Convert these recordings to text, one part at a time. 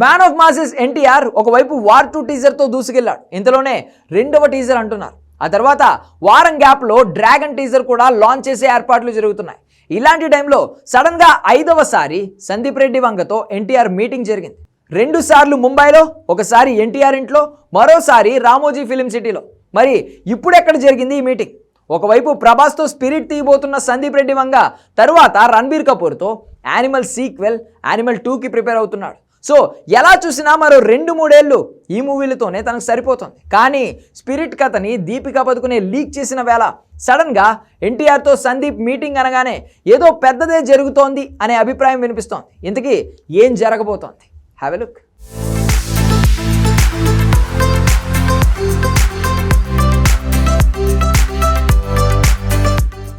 Man of masses NTR ఒకవైపు war two టీజర్తో దూసుకెళ్ళాడు ఇంతలోనే రెండవ టీజర్ అంటున్నారు. ఆ తర్వాత వారం గ్యాప్లో డ్రాగన్ టీజర్ కూడా లాంచ్ చేసే ఏర్పాట్లు జరుగుతున్నాయి. ఇలాంటి టైంలో సడన్గా ఐదవసారి సందీప్ రెడ్డి వంగతో ఎన్టీఆర్ మీటింగ్ జరిగింది. రెండు సార్లు ముంబైలో ఒకసారి ఎన్టీఆర్ ఇంట్లో మరోసారి రామోజీ ఫిలిం సిటీలో మరి ఇప్పుడు ఎక్కడ జరిగింది ఈ మీటింగ్ ఒకవైపు ప్రభాస్తో స్పిరిట్ తీయబోతున్న సందీప్ రెడ్డి వంగ తరువాత రణబీర్ కపూర్తో యానిమల్ సీక్వెల్ యానిమల్ టూకి ప్రిపేర్ అవుతున్నాడు. సో ఎలా చూసినా మరో రెండు మూడేళ్ళు ఈ మూవీలతోనే తనకు సరిపోతుంది. కానీ స్పిరిట్ కథని దీపికా పదుకునే లీక్ చేసిన వేళ సడన్గా ఎన్టీఆర్తో సందీప్ మీటింగ్ అనగానే ఏదో పెద్దదే జరుగుతోంది అనే అభిప్రాయం వినిపిస్తోంది. ఇంతకీ ఏం జరగబోతోంది? Have a look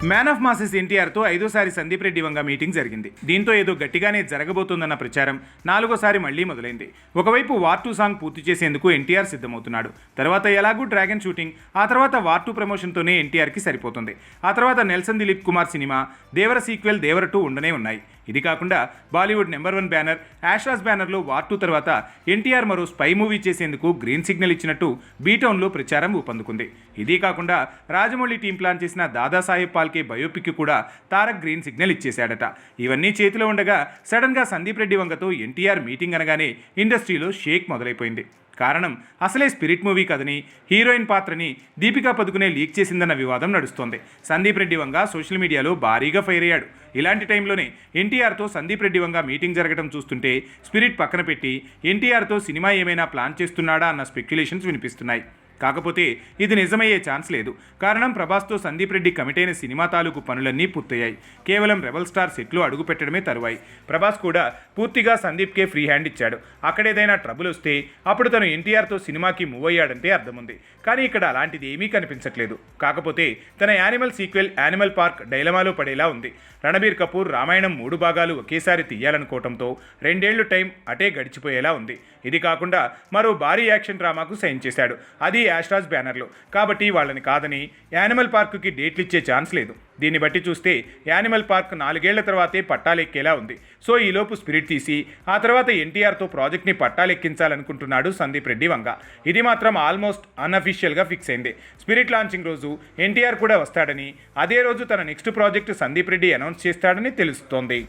man of masses ఎన్టీఆర్తో ఐదోసారి సందీప్ రెడ్డి వంగ మీటింగ్ జరిగింది. దీంతో ఏదో గట్టిగానే జరగబోతోందన్న ప్రచారం నాలుగోసారి మళ్ళీ మొదలైంది. ఒకవైపు వార్ టూ సాంగ్ పూర్తి చేసేందుకు ఎన్టీఆర్ సిద్ధమవుతున్నాడు. తర్వాత ఎలాగూ డ్రాగన్ షూటింగ్ ఆ తర్వాత వార్ టూ ప్రమోషన్తోనే ఎన్టీఆర్కి సరిపోతుంది. ఆ తర్వాత Nelson Dileep Kumar cinema Devara sequel Devara two ఉండనే ఉన్నాయి. ఇది కాకుండా Bollywood number one banner Yash Raj బ్యానర్లో వార్ టూ తర్వాత ఎన్టీఆర్ మరో స్పై మూవీ చేసేందుకు గ్రీన్ సిగ్నల్ ఇచ్చినట్టు బీటౌన్లో ప్రచారం ఊపందుకుంది. ఇది కాకుండా రాజమౌళి టీం ప్లాన్ చేసిన దాదాసాహెబ్ పాల్కే బయోపిక్ కూడా తారక్ గ్రీన్ సిగ్నల్ ఇచ్చేశాడట. ఇవన్నీ చేతిలో ఉండగా సడన్గా సందీప్ రెడ్డి వంగతో ఎన్టీఆర్ మీటింగ్ అనగానే ఇండస్ట్రీలో షేక్ మొదలైపోయింది. కారణం అసలే స్పిరిట్ మూవీ కథని హీరోయిన్ పాత్రని దీపికా పదుకునే లీక్ చేసిందన్న వివాదం నడుస్తోంది. సందీప్ రెడ్డి వంగ సోషల్ మీడియాలో భారీగా ఫైర్ అయ్యాడు. ఇలాంటి టైంలోనే ఎన్టీఆర్తో సందీప్ రెడ్డి వంగ మీటింగ్ జరగడం చూస్తుంటే స్పిరిట్ పక్కన పెట్టి ఎన్టీఆర్తో సినిమా ఏమైనా ప్లాన్ చేస్తున్నాడా? అన్న స్పెక్యులేషన్స్ వినిపిస్తున్నాయి. కాకపోతే ఇది నిజమయ్యే ఛాన్స్ లేదు. కారణం ప్రభాస్తో సందీప్ రెడ్డి కమిటైన అయిన సినిమా తాలూకు పనులన్నీ పూర్తయ్యాయి. కేవలం రెబల్ స్టార్ సెట్లు అడుగు పెట్టడమే తరువాయి. ప్రభాస్ కూడా పూర్తిగా సందీప్కే ఫ్రీ హ్యాండ్ ఇచ్చాడు. అక్కడేదైనా ట్రబుల్ వస్తే అప్పుడు తను ఎన్టీఆర్తో సినిమాకి మూవ్ అయ్యాడంటే అర్థముంది. కానీ ఇక్కడ అలాంటిది ఏమీ కనిపించట్లేదు. కాకపోతే తన యానిమల్ సీక్వెల్ యానిమల్ పార్క్ డైలమాలో పడేలా ఉంది. రణబీర్ కపూర్ రామాయణం మూడు భాగాలు ఒకేసారి తీయాలనుకోవడంతో రెండేళ్ళు టైం అటే గడిచిపోయేలా ఉంది. ఇది కాకుండా మరో భారీ యాక్షన్ డ్రామాకు సైన్ చేశాడు. అది యాష్రాజ్ బ్యానర్లో కాబట్టి వాళ్ళని కాదని యానిమల్ పార్కుకి డేట్లు ఇచ్చే ఛాన్స్ లేదు. దీన్ని బట్టి చూస్తే యానిమల్ పార్క్ నాలుగేళ్ళ తర్వాతే పట్టాలెక్కేలా ఉంది. సో ఈలోపు స్పిరిట్ తీసి ఆ తర్వాత ఎన్టీఆర్తో ప్రాజెక్ట్ని పట్టాలెక్కించాలనుకుంటున్నాడు సందీప్ రెడ్డి వంగ. ఇది మాత్రం ఆల్మోస్ట్ అన్అఫీషియల్గా ఫిక్స్ అయింది. స్పిరిట్ లాంచింగ్ రోజు ఎన్టీఆర్ కూడా వస్తాడని అదే రోజు తన next project Sandeep Reddy announce చేస్తాడని తెలుస్తోంది.